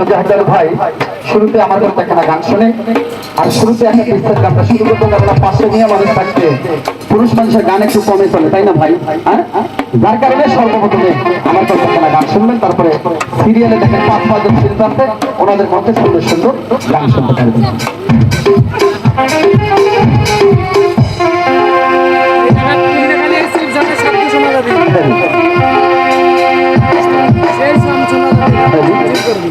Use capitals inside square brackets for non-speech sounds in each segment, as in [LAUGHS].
তো জাহাদার ভাই শুরুতে আমাদের দেখানা গান শুনে। আর শুরুতে একটা পিস্তার গানটা শুরু করতে আমরা পাশে নিয়ে মানুষ থাকতে পুরুষ মানুষের গান একটু কমে চলে তাই না ভাই? হ্যাঁ? যার কারণে সর্বপ্রথমে আমার কাছে দেখানা গান শুনবেন তারপরে সিরিয়ালে দেখেন পাঁচ পাঁচজন শিল্পার্থে ওনাদের মধ্যে সুন্দর সুন্দর গান শুনতে পারবেন। এখানে খালি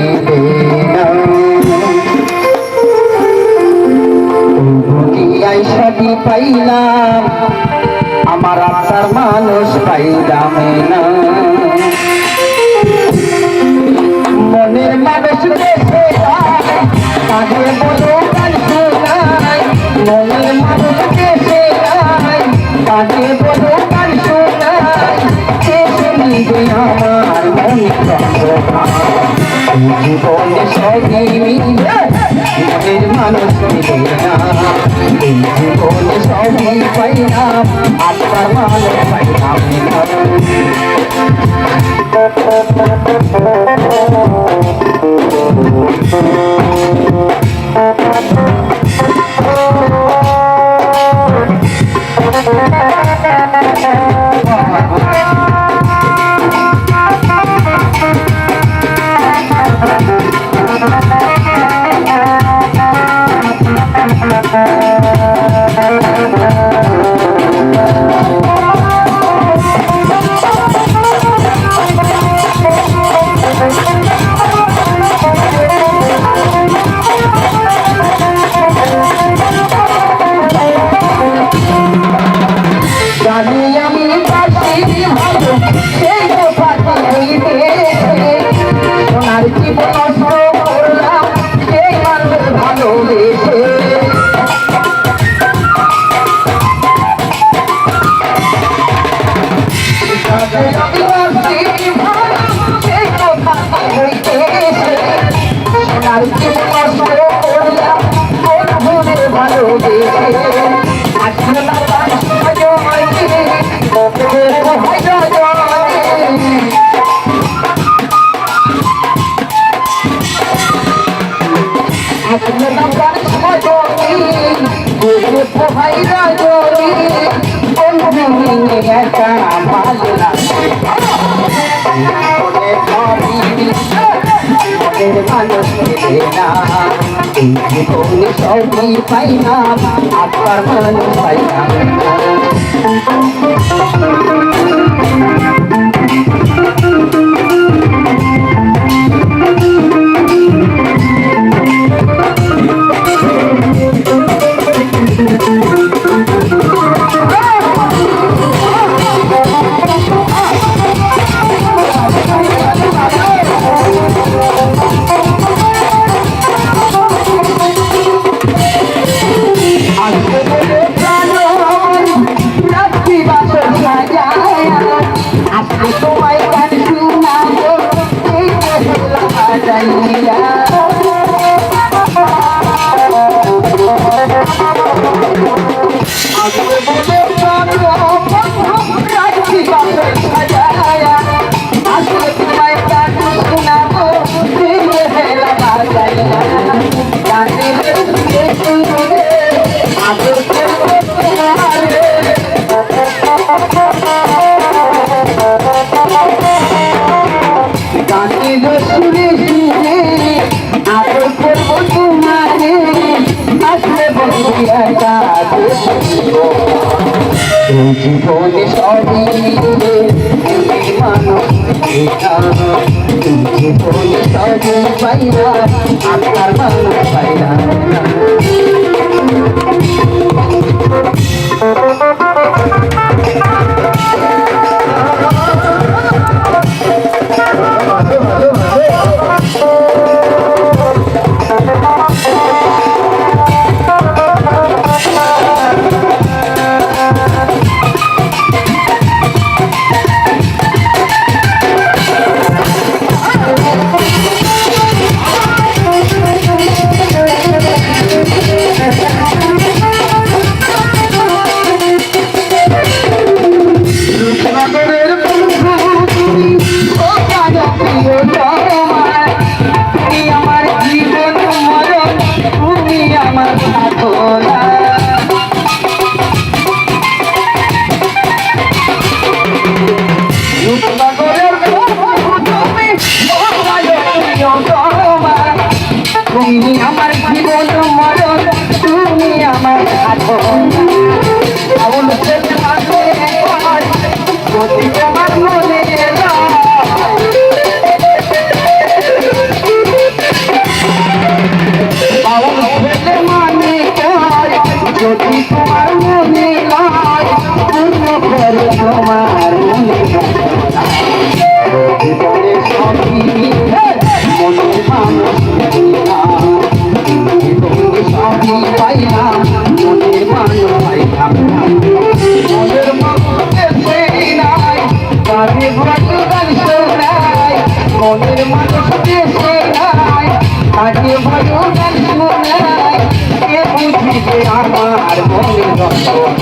পাইলাম। আমার আত্মার মানুষ পাইলাম না। মনের মানুষ দেশে যায়, বলো মনের মানুষ দেশে কাঁধে বলো আমার মন জীবনে মিলে মনের মানুষ মিলে না এই জীবনে সবই পাইলাম আত্মার মানুষ পাইলাম না জানি পাই না আপনার মানুষ পাই Thank [LAUGHS] you. এই জীবনে সবই পাইরা আপনার মানুষ পাইরা I কানে ভয় কে বুঝিবে আমার মনের রসনা